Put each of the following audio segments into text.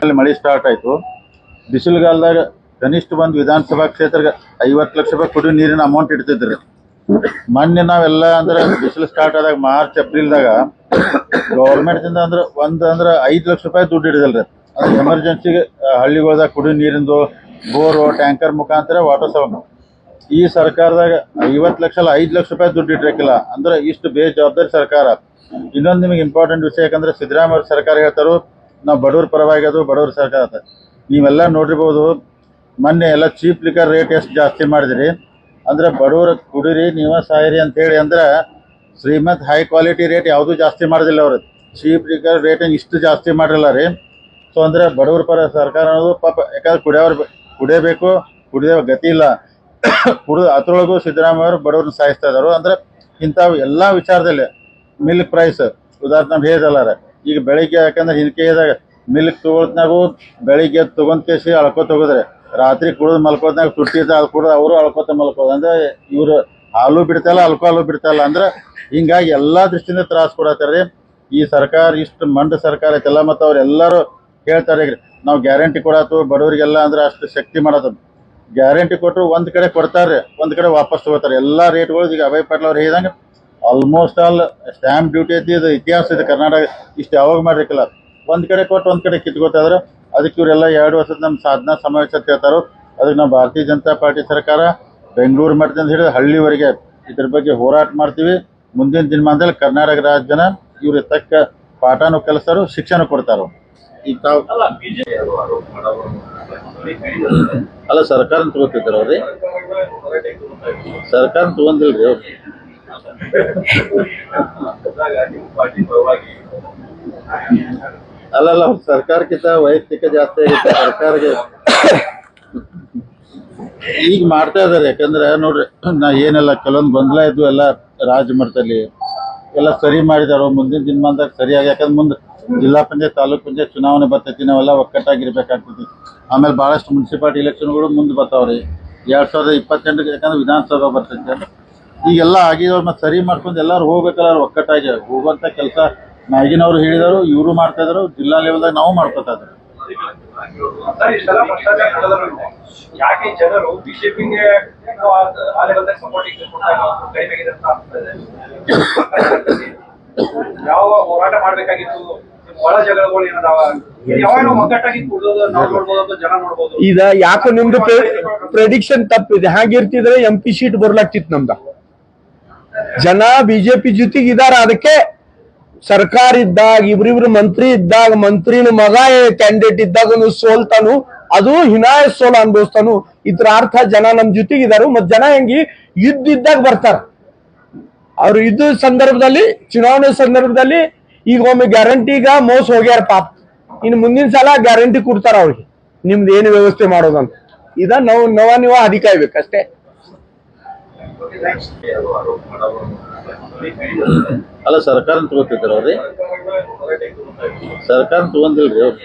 ಅಲ್ಲಿ ಮಳೆ ಸ್ಟಾರ್ಟ್ ಆಯ್ತು. ಬಿಸಿಲುಗಾಲದಾಗ ಕನಿಷ್ಠ ಒಂದು ವಿಧಾನಸಭಾ ಕ್ಷೇತ್ರಕ್ಕೆ ಐವತ್ತು ಲಕ್ಷ ರೂಪಾಯಿ ಕುಡಿಯೋ ನೀರಿನ ಅಮೌಂಟ್ ಇಡ್ತಿದ್ರು. ಮೊನ್ನೆ ನಾವೆಲ್ಲ ಅಂದ್ರೆ ಬಿಸಿಲು ಸ್ಟಾರ್ಟ್ ಆದಾಗ ಮಾರ್ಚ್, ಏಪ್ರಿಲ್ದಾಗ ಗೌರ್ಮೆಂಟ್ದಿಂದ ಅಂದ್ರೆ ಒಂದು ಅಂದ್ರೆ ಐದು ಲಕ್ಷ ರೂಪಾಯಿ ದುಡ್ಡು ಹಿಡಿದಲ್ರಿ. ಅಂದ್ರೆ ಎಮರ್ಜೆನ್ಸಿಗೆ ಹಳ್ಳಿಗಳ್ದಾಗ ಕುಡಿಯೋ ನೀರಿಂದು, ಬೋರು ಟ್ಯಾಂಕರ್ ಮುಖಾಂತರ ವಾಟರ್ ಸಪ್ಲೈ ಈ ಸರ್ಕಾರದಾಗ ಐವತ್ತು ಲಕ್ಷ ಅಲ್ಲ, ಐದು ಲಕ್ಷ ರೂಪಾಯಿ ದುಡ್ಡು ಇಟ್ಟಿರಕ್ಕಿಲ್ಲ ಅಂದ್ರೆ ಇಷ್ಟು ಬೇಜವಾಬ್ದಾರಿ ಸರ್ಕಾರ. ಇನ್ನೊಂದು ನಿಮಗೆ ಇಂಪಾರ್ಟೆಂಟ್ ವಿಷಯ ಯಾಕಂದ್ರೆ ಸಿದ್ದರಾಮಯ್ಯ ಸರ್ಕಾರ ಹೇಳ್ತಾರೋ ನಾವು ಬಡವ್ರ ಪರವಾಗಿ ಅದು ಬಡವ್ರ ಸರ್ಕಾರ ಅಂತ ನೀವೆಲ್ಲ ನೋಡಿರ್ಬೋದು, ಮೊನ್ನೆ ಎಲ್ಲ ಚೀಪ್ ಲಿಕ್ಕರ್ ರೇಟ್ ಎಷ್ಟು ಜಾಸ್ತಿ ಮಾಡಿದ್ರಿ. ಅಂದ್ರೆ ಬಡವ್ರ ಕುಡೀರಿ, ನೀವ ಸಾಯಿರಿ ಅಂತ ಹೇಳಿ ಅಂದ್ರೆ ಶ್ರೀಮಂತ್ ಹೈ ಕ್ವಾಲಿಟಿ ರೇಟ್ ಯಾವುದು ಜಾಸ್ತಿ ಮಾಡಿದಿಲ್ಲ ಅವರು. ಚೀಪ್ ಲಿಕ್ಕರ್ ರೇಟ್ ಇಷ್ಟು ಜಾಸ್ತಿ ಮಾಡಿರಲ್ಲ ರೀ. ಸೊ ಅಂದ್ರೆ ಬಡವ್ರ ಪರ ಸರ್ಕಾರ ಅನ್ನೋದು ಪಾಪ, ಯಾಕಂದ್ರೆ ಕುಡಿಯೋರು ಕುಡಿಯಬೇಕು, ಕುಡಿಯೋ ಗತಿ ಇಲ್ಲ. ಕುಡಿದು ಅದ್ರೊಳಗು ಸಿದ್ದರಾಮಯ್ಯ ಅವರು ಬಡವ್ರನ್ನ ಸಾಯಿಸ್ತಾ ಇದ್ದಾರೆ ಅಂದ್ರೆ ಇಂಥ ಎಲ್ಲ ವಿಚಾರದಲ್ಲಿ ಮಿಲ್ಕ್ ಪ್ರೈಸ್ ಉದಾಹರಣೆ ನಾವು ಹೇಳಿದಲ್ಲಾರ. ಈಗ ಬೆಳಿಗ್ಗೆ ಯಾಕಂದ್ರೆ ಹಿಂದಿಕೆದಾಗ ಮಿಲ್ಕ್ ತಗೊಳ್ತ್ನಾಗು ಬೆಳಿಗ್ಗೆ ತಗೊಂಡ್ ಕೇಸಿ ಅಳ್ಕೊತ ಹೋಗಿದ್ರೆ. ರಾತ್ರಿ ಕುಡಿದು ಮಲ್ಕೋದ್ನಾಗ ಇದ್ದ ಅದು ಕುಡಿದು ಅವರು ಅಳ್ಕೊತ ಮಲ್ಕೋದು. ಅಂದ್ರೆ ಇವರು ಹಾಲು ಬಿಡ್ತಾಯಿಲ್ಲ ಅಲ್ಕೋಹಾಲು ಬಿಡ್ತಾಯಿಲ್ಲ ಅಂದ್ರೆ ಹಿಂಗಾಗಿ ಎಲ್ಲಾ ದೃಷ್ಟಿಯಿಂದ ತ್ರಾಸ ಕೊಡತ್ತಾರ್ರಿ ಈ ಸರ್ಕಾರ, ಇಷ್ಟು ಮಂಡ ಸರ್ಕಾರ ಐತೆಲ್ಲ ಮತ್ತು ಅವರೆಲ್ಲರೂ ಹೇಳ್ತಾರೆ ಈಗ ನಾವು ಗ್ಯಾರಂಟಿ ಕೊಡತ್ತು ಬಡವರಿಗೆಲ್ಲ ಅಂದ್ರೆ ಅಷ್ಟು ಶಕ್ತಿ ಮಾಡೋದು ಗ್ಯಾರಂಟಿ ಕೊಟ್ಟರು ಒಂದು ಕಡೆ ಕೊಡ್ತಾರೆ, ಒಂದು ಕಡೆ ವಾಪಸ್ ತಗೋತಾರೆ. ಎಲ್ಲಾ ರೇಟ್ಗಳು ಈಗ ಅಭಯ್ ಪಾಟೀಲ್ ಅವ್ರು ಹೇಳಿದಂಗೆ ಆಲ್ಮೋಸ್ಟ್ ಆಲ್ ಸ್ಟ್ಯಾಂಪ್ ಡ್ಯೂಟಿ ಐತಿ ಇದು ಇತಿಹಾಸ ಇದೆ ಕರ್ನಾಟಕ. ಇಷ್ಟು ಯಾವಾಗ ಮಾಡಿರಕ್ಕಿಲ್ಲ ಒಂದ್ ಕಡೆ ಕೊಟ್ಟು ಒಂದ್ ಕಡೆ ಕಿತ್ಕೋತಾದ್ರೆ ಅದಕ್ಕೆ ಇವರೆಲ್ಲ ಎರಡು ವರ್ಷದ ನಮ್ಮ ಸಾಧನಾ ಸಮಾವೇಶ ಅಂತ ಹೇಳ್ತಾರೋ. ಅದಕ್ಕೆ ನಾವು ಭಾರತೀಯ ಜನತಾ ಪಾರ್ಟಿ ಸರ್ಕಾರ ಬೆಂಗಳೂರು ಮಟ್ಟದಿಂದ ಹಿಡಿದು ಹಳ್ಳಿವರೆಗೆ ಇದ್ರ ಬಗ್ಗೆ ಹೋರಾಟ ಮಾಡ್ತೀವಿ. ಮುಂದಿನ ದಿನಮಾನದಲ್ಲಿ ಕರ್ನಾಟಕ ರಾಜ್ಯನ ಇವ್ರ ತಕ್ಕ ಪಾಠನೂ ಕಲಿಸ್ತಾರೋ ಶಿಕ್ಷಣ ಕೊಡ್ತಾರೋ. ಈಗ ತಾವು ಅಲ್ಲ ಸರ್ಕಾರ ತಗೋತಿದ್ರ ಅವ್ರಿ? ಸರ್ಕಾರ ತಗೊಂಡಿಲ್ರಿ ಅವ್ರು. ಅಲ್ಲಲ್ಲ, ಸರ್ಕಾರಕ್ಕಿಂತ ವೈಯಕ್ತಿಕ ಜಾಸ್ತಿ ಆಗಿತ್ತು, ಸರ್ಕಾರಕ್ಕೆ ಈಗ ಮಾಡ್ತಾ ಇದಾರೆ ಯಾಕಂದ್ರೆ ನೋಡ್ರಿ, ನಾ ಏನೆಲ್ಲ ಕೆಲವೊಂದು ಗೊಂದಲ ಇದ್ವು, ಎಲ್ಲ ರಾಜಮಠದಲ್ಲಿ ಎಲ್ಲ ಸರಿ ಮಾಡಿದಾರೋ. ಮುಂದಿನ ದಿನಮಾನದಾಗ ಸರಿಯಾಗಿ, ಯಾಕಂದ್ರೆ ಮುಂದೆ ಜಿಲ್ಲಾ ಪಂಚಾಯತ್, ತಾಲೂಕ್ ಪಂಚಾಯತ್ ಚುನಾವಣೆ ಬರ್ತೈತಿ, ನಾವೆಲ್ಲ ಒಕ್ಕಟ್ಟಾಗಿರ್ಬೇಕಾಗ್ತೈತಿ. ಆಮೇಲೆ ಭಾಳಷ್ಟು ಮುನ್ಸಿಪಾಲ್ಟಿ ಇಲೆಕ್ಷನ್ಗಳು ಮುಂದೆ ಬರ್ತಾವ್ರಿ. ಎರಡ್ ಸಾವಿರದ ಇಪ್ಪತ್ತೆಂಟಕ್ಕೆ, ಯಾಕಂದ್ರೆ ವಿಧಾನಸಭಾ ಬರ್ತೈತಿ. ಈಗೆಲ್ಲ ಆಗಿದವ್ರು ಮತ್ತೆ ಸರಿ ಮಾಡ್ಕೊಂಡು ಎಲ್ಲರೂ ಹೋಗ್ಬೇಕಲ್ಲ ಒಕ್ಕಟ್ಟಾಗಿ ಹೋಗುವಂತ ಕೆಲಸ ಮ್ಯಾಗಿನವ್ರು ಹೇಳಿದರು ಇವರು ಮಾಡ್ತಾ ಇದ್ರು ಜಿಲ್ಲಾ ಲೆವೆಲ್ದಾಗ ನಾವು ಮಾಡ್ಕೋತಾ ಇದ್ರು. ಯಾವ ಹೋರಾಟ ಮಾಡ್ಬೇಕಾಗಿತ್ತು? ಇದ ಯಾಕೋ ನಿಮ್ದು ಪ್ರೆಡಿಕ್ಷನ್ ತಪ್ಪಿದೆ. ಹಾಗಿರ್ತಿದ್ರೆ ಎಂ ಪಿ ಶೀಟ್ ಬರ್ಲಾಗ್ತಿತ್ತು ನಮ್ದ. ಜನ ಬಿಜೆಪಿ ಜೊತೆಗೆ ಇದಾರ ಅದಕ್ಕೆ ಸರ್ಕಾರ ಇದ್ದಾಗ ಇಬ್ರಿಬ್ರು ಮಂತ್ರಿ ಇದ್ದಾಗ, ಮಂತ್ರಿನ ಮಗ ಕ್ಯಾಂಡಿಡೇಟ್ ಇದ್ದಾಗ ಸೋಲ್ತಾನು, ಅದು ಹಿನಾಯ ಸೋಲ ಅನುಭವಿಸ್ತಾನು. ಇದ್ರ ಅರ್ಥ ಜನ ನಮ್ ಜೊತೆಗೆ ಇದಾರು ಮತ್ ಜನ ಹೆಂಗಿ ಯುದ್ಧ ಇದ್ದಾಗ ಬರ್ತಾರ. ಅವ್ರು ಯುದ್ಧ ಸಂದರ್ಭದಲ್ಲಿ, ಚುನಾವಣೆ ಸಂದರ್ಭದಲ್ಲಿ ಈಗ ಒಮ್ಮೆ ಗ್ಯಾರಂಟಿಗ ಮೋಸ ಹೋಗ್ಯಾರ ಪಾಪ. ಇನ್ನು ಮುಂದಿನ ಸಲ ಗ್ಯಾರಂಟಿ ಕೊಡ್ತಾರ ಅವ್ರಿಗೆ. ನಿಮ್ದು ಏನು ವ್ಯವಸ್ಥೆ ಮಾಡೋದಂತ. ಇದ ನಾವು ನವ ನೀವ ಅಧಿಕಾಯ್ಬೇಕಷ್ಟೇ ಅಲ್ಲ ಸರ್ಕಾರ ತಗೋತಿದ್ರ ಅವ್ರಿ? ಸರ್ಕಾರ ತಗೊಂಡಿಲ್ರಿ ಅವ್ರು.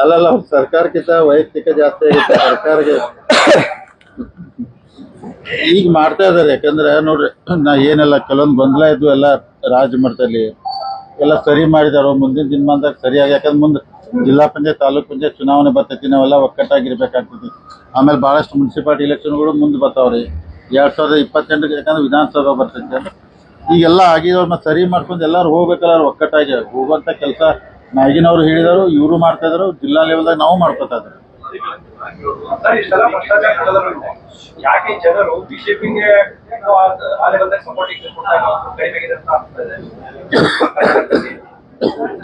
ಅಲ್ಲಲ್ಲ ಅವ್ರ ಸರ್ಕಾರಕ್ಕಿಂತ ವೈಯಕ್ತಿಕ ಜಾಸ್ತಿ ಆಗಿತ್ತು ಸರ್ಕಾರಕ್ಕೆ ಈಗ ಮಾಡ್ತಾ ಇದಾರೆ, ಯಾಕಂದ್ರೆ ನೋಡ್ರಿ, ನಾ ಏನೆಲ್ಲ ಕೆಲವೊಂದು ಗೊಂದಲ ಇದ್ವು ಎಲ್ಲ ರಾಜ್ಯ ಮಟ್ಟದಲ್ಲಿ ಎಲ್ಲ ಸರಿ ಮಾಡಿದಾರೋ ಮುಂದಿನ ದಿನಮಾನದಾಗ ಸರಿಯಾಗಿ, ಯಾಕಂದ್ರೆ ಮುಂದೆ ಜಿಲ್ಲಾ ಪಂಚಾಯತ್, ತಾಲೂಕ್ ಪಂಚಾಯತ್ ಚುನಾವಣೆ ಬರ್ತೈತಿ, ನಾವೆಲ್ಲ ಒಕ್ಕಟ್ಟಾಗಿರ್ಬೇಕಾಗ್ತೈತಿ. ಆಮೇಲೆ ಭಾಳಷ್ಟು ಮುನ್ಸಿಪಾಲ್ಟಿ ಇಲೆಕ್ಷನ್ಗಳು ಮುಂದೆ ಬರ್ತಾವ್ರಿ. ಎರಡು ಸಾವಿರದ ಇಪ್ಪತ್ತೆಂಟಕ್ಕೆ ಯಾಕಂದ್ರೆ ವಿಧಾನಸಭೆ ಬರ್ತೈತಿ ಈಗೆಲ್ಲ ಆಗಿದವ್ರು ಸರಿ ಮಾಡ್ಕೊಂಡು ಎಲ್ಲರೂ ಹೋಗ್ಬೇಕಲ್ಲ ಒಕ್ಕಟ್ಟಾಗಿ. ಹೋಗುವಂಥ ಕೆಲಸ ಮ್ಯಾಗಿನವ್ರು ಹೇಳಿದರು, ಇವರು ಮಾಡ್ತಾ ಇದ್ರು ಜಿಲ್ಲಾ ಲೆವೆಲ್ದಾಗ ನಾವು ಮಾಡ್ಕೋತಾ ಇದ್ರು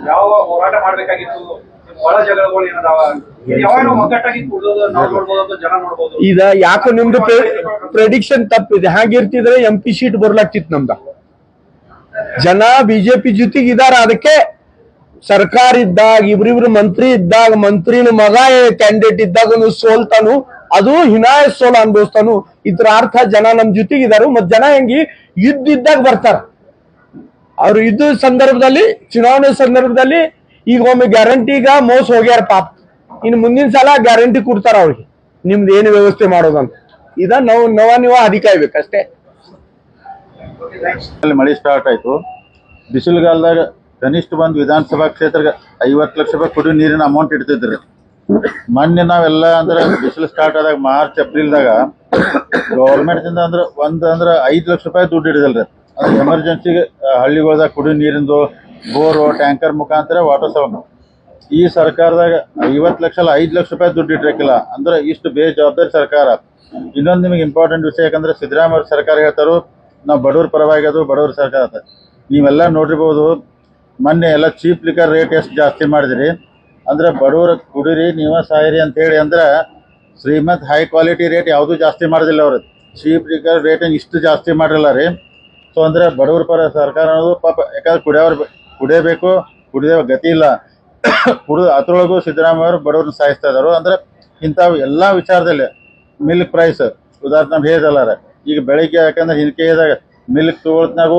ಯಾವ ಹೋರಾಟ ಮಾಡ್ಬೇಕಾಗಿತ್ತು? ಇದ ಯಾಕೋ ನಿಮ್ದು ಪ್ರೆಡಿಕ್ಷನ್ ತಪ್ಪಿದೆ ಹಾಗಿರ್ತಿದ್ರೆ ಎಂ ಪಿ ಸೀಟ್ ಬರ್ಲಾಗ್ತಿತ್ತು ನಮ್ದ. ಜನ ಬಿಜೆಪಿ ಜೊತೆಗೆ ಇದಾರ. ಅದಕ್ಕೆ ಸರ್ಕಾರ ಇದ್ದಾಗ ಇಬ್ರಿಬ್ರು ಮಂತ್ರಿ ಇದ್ದಾಗ ಮಂತ್ರಿನ ಮಗ ಕ್ಯಾಂಡಿಡೇಟ್ ಇದ್ದಾಗ ಸೋಲ್ತಾನು ಅದು ಹಿನಾಯ ಸೋಲ ಅನುಭವಿಸ್ತಾನು ಇದ್ರ ಅರ್ಥ ಜನ ನಮ್ ಜೊತೆಗೆ ಇದಾರು. ಮತ್ ಜನ ಹೆಂಗಿ ಯುದ್ಧ ಇದ್ದಾಗ ಬರ್ತಾರ. ಅವ್ರು ಯುದ್ಧ ಸಂದರ್ಭದಲ್ಲಿ ಚುನಾವಣೆ ಸಂದರ್ಭದಲ್ಲಿ ಈಗ ಒಮ್ಮೆ ಗ್ಯಾರಂಟಿಗ ಮೋಸ ಹೋಗ್ಯಾರ ಪಾಪ ಇನ್ ಮುಂದಿನ ಸಲ ಗ್ಯಾರಂಟಿ ಕೊಡ್ತಾರ ಅವ್ರಿಗೆ. ನಿಮ್ದು ಏನು ವ್ಯವಸ್ಥೆ ಮಾಡೋದಂತ. ಇದ ನಾವು, ನವ, ನೀವ ಓಕೆ ಥ್ಯಾಂಕ್ಸ್ ಮಳೆ ಸ್ಟಾರ್ಟ್ ಆಯ್ತು. ಬಿಸಿಲುಗಾಲದಾಗ ಕನಿಷ್ಠ ಬಂದು ವಿಧಾನಸಭಾ ಕ್ಷೇತ್ರ ಐವತ್ತು ಲಕ್ಷ ರೂಪಾಯಿ ಕುಡಿಯೋ ನೀರಿನ ಅಮೌಂಟ್ ಇಡ್ತಿದ್ರಿ. ಮೊನ್ನೆ ನಾವೆಲ್ಲ ಅಂದ್ರೆ ಬಿಸಿಲು ಸ್ಟಾರ್ಟ್ ಆದಾಗ ಮಾರ್ಚ್, ಏಪ್ರಿಲ್ದಾಗ ಗೌರ್ಮೆಂಟ್ದಿಂದ ಅಂದ್ರೆ ಒಂದ್ ಅಂದ್ರೆ ಐದು ಲಕ್ಷ ರೂಪಾಯಿ ದುಡ್ಡು ಹಿಡಿದಲ್ರಿ. ಎಮರ್ಜೆನ್ಸಿಗೆ ಹಳ್ಳಿಗಳದಾಗ ಕುಡಿಯೋ ನೀರಿಂದು ಬೋರು, ಟ್ಯಾಂಕರ್ ಮುಖಾಂತರ ವಾಟರ್ ಸಪ್ಲೈ ಈ ಸರ್ಕಾರದಾಗ ಐವತ್ತು ಲಕ್ಷ ಅಲ್ಲ, ಐದು ಲಕ್ಷ ರೂಪಾಯಿ ದುಡ್ಡು ಇಟ್ಟಿರಕ್ಕಿಲ್ಲ ಅಂದ್ರೆ ಇಷ್ಟು ಬೇಜವಾಬ್ದಾರಿ ಸರ್ಕಾರ. ಇನ್ನೊಂದು ನಿಮಗೆ ಇಂಪಾರ್ಟೆಂಟ್ ವಿಷಯ ಯಾಕಂದ್ರೆ ಸಿದ್ದರಾಮಯ್ಯ ಸರ್ಕಾರ ಹೇಳ್ತಾರೋ, ನಾವು ಬಡವ್ರ ಪರವಾಗಿ ಅದು, ಬಡವ್ರ ಸರ್ಕಾರ ಅಂತ ನೀವೆಲ್ಲ ನೋಡಿರ್ಬೋದು, ಮೊನ್ನೆ ಎಲ್ಲ ಚೀಪ್ ಲಿಕ್ಕರ್ ರೇಟ್ ಎಷ್ಟು ಜಾಸ್ತಿ ಮಾಡಿದ್ರಿ. ಅಂದ್ರೆ ಬಡವ್ರ ಕುಡಿರಿ, ನೀವ ಸಾಯಿರಿ ಅಂತ ಹೇಳಿ ಅಂದ್ರೆ ಶ್ರೀಮಂತ್ ಹೈ ಕ್ವಾಲಿಟಿ ರೇಟ್ ಯಾವುದೂ ಜಾಸ್ತಿ ಮಾಡೋದಿಲ್ಲ ಅವರು. ಚೀಪ್ ಲಿಕ್ಕರ್ ರೇಟ್ ಇಷ್ಟು ಜಾಸ್ತಿ ಮಾಡಿರಲ್ಲ ರೀ. ಸೊ ಅಂದ್ರೆ ಬಡವ್ರ ಪರ ಸರ್ಕಾರ ಅನ್ನೋದು ಪಾಪ, ಯಾಕಂದ್ರೆ ಕುಡಿಯೋರು ಕುಡಿಯಬೇಕು ಕುಡಿಯೋ ಗತಿ ಇಲ್ಲ. ಕುಡಿದು ಅದ್ರೊಳಗೂ ಸಿದ್ದರಾಮಯ್ಯ ಅವರು ಬಡವ್ರನ್ನ ಸಾಯಿಸ್ತಾ ಇದ್ದಾರೆ ಅಂದ್ರೆ ಇಂಥವು ಎಲ್ಲ ವಿಚಾರದಲ್ಲಿ ಮಿಲ್ಕ್ ಪ್ರೈಸ್ ಉದಾಹರಣೆ ನಮ್ಗೆ ಹೇಳಿದಲ್ಲ ಈಗ ಬೆಳಿಗ್ಗೆ ಯಾಕಂದ್ರೆ ಹಿಂದ್ಕೆದಾಗ ಮಿಲ್ಕ್ ತಗೊಳ್ತ್ನಾಗು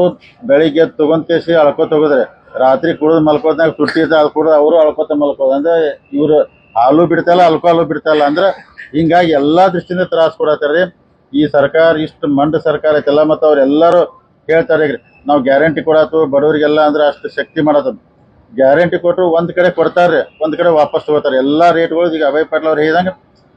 ಬೆಳಿಗ್ಗೆ ತಗೊಂಡ್ ಕೇಸಿ ಅಳ್ಕೊತ ಹೋಗಿದ್ರೆ, ರಾತ್ರಿ ಕುಡಿದು ಮಲ್ಕೋದ್ನಾಗ ತುಟ್ಟಿ ಇದ್ದ ಅದು ಕುಡಿದು ಅವರು ಅಳ್ಕೊತ ಮಲ್ಕೋದು. ಅಂದ್ರೆ ಇವರು ಹಾಲು ಬಿಡ್ತಾಯಿಲ್ಲ ಅಲ್ಕೋಹಾಲು ಬಿಡ್ತಾಯಿಲ್ಲ ಅಂದ್ರೆ ಹಿಂಗಾಗಿ ಎಲ್ಲಾ ದೃಷ್ಟಿಯಿಂದ ತ್ರಾಸ ಕೊಡತ್ತಾರ್ರಿ ಈ ಸರ್ಕಾರ ಇಷ್ಟು ಮಂಡ ಸರ್ಕಾರ ಐತೆಲ್ಲ, ಮತ್ತು ಅವ್ರೆಲ್ಲರೂ ಹೇಳ್ತಾರೆ ಈಗ. ನಾವು ಗ್ಯಾರಂಟಿ ಕೊಡತ್ತು ಬಡವರಿಗೆಲ್ಲ ಅಂದ್ರೆ ಅಷ್ಟು ಶಕ್ತಿ ಮಾಡೋದು ಗ್ಯಾರಂಟಿ ಕೊಟ್ಟರು ಒಂದ್ ಕಡೆ ಕೊಡ್ತಾರೆ ಒಂದ್ ಕಡೆ ವಾಪಸ್ ತಗೋತಾರೆ. ಎಲ್ಲಾ ರೇಟ್ಗಳು ಈಗ ಅಭಯ್ ಪಾಟೀಲ್ ಅವ್ರು ಹೇಳಿದಂಗೆ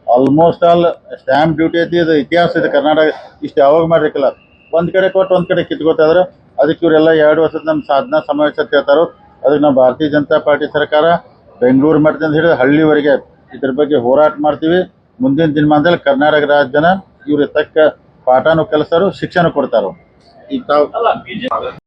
ಆಲ್ಮೋಸ್ಟ್ ಆಲ್ ಸ್ಟ್ಯಾಂಪ್ ಡ್ಯೂಟಿ ಐತಿ, ಇದು ಇತಿಹಾಸ ಇದೆ ಕರ್ನಾಟಕ, ಇಷ್ಟು ಯಾವಾಗ ಮಾಡಿರ್ಕಿಲ್ಲ ಒಂದ್ ಕಡೆ ಕೊಟ್ಟು ಒಂದ್ ಕಡೆ ಕಿತ್ಕೋತಾ ಇದ್ರು. ಅದಕ್ಕೆ ಇವರೆಲ್ಲ ಎರಡು ವರ್ಷದ ನಮ್ಮ ಸಾಧನಾ ಸಮಾವೇಶ ಅಂತ ಹೇಳ್ತಾರೋ ಅದಕ್ಕೆ ನಾವು ಭಾರತೀಯ ಜನತಾ ಪಾರ್ಟಿ ಸರ್ಕಾರ ಬೆಂಗಳೂರು ಮಟ್ಟದಿಂದ ಹಿಡಿದು ಹಳ್ಳಿವರೆಗೆ ಇದ್ರ ಬಗ್ಗೆ ಹೋರಾಟ ಮಾಡ್ತೀವಿ. ಮುಂದಿನ ದಿನಮಾನದಲ್ಲಿ ಕರ್ನಾಟಕ ರಾಜ್ಯನ ಇವರು ತಕ್ಕ ಪಾಠನೂ ಕಲಿಸ್ತಾರೋ ಶಿಕ್ಷಣ ಕೊಡ್ತಾರೋ. ಈಗ ತಾವು ಅಲ್ಲ ಬಿಜೆಪಿ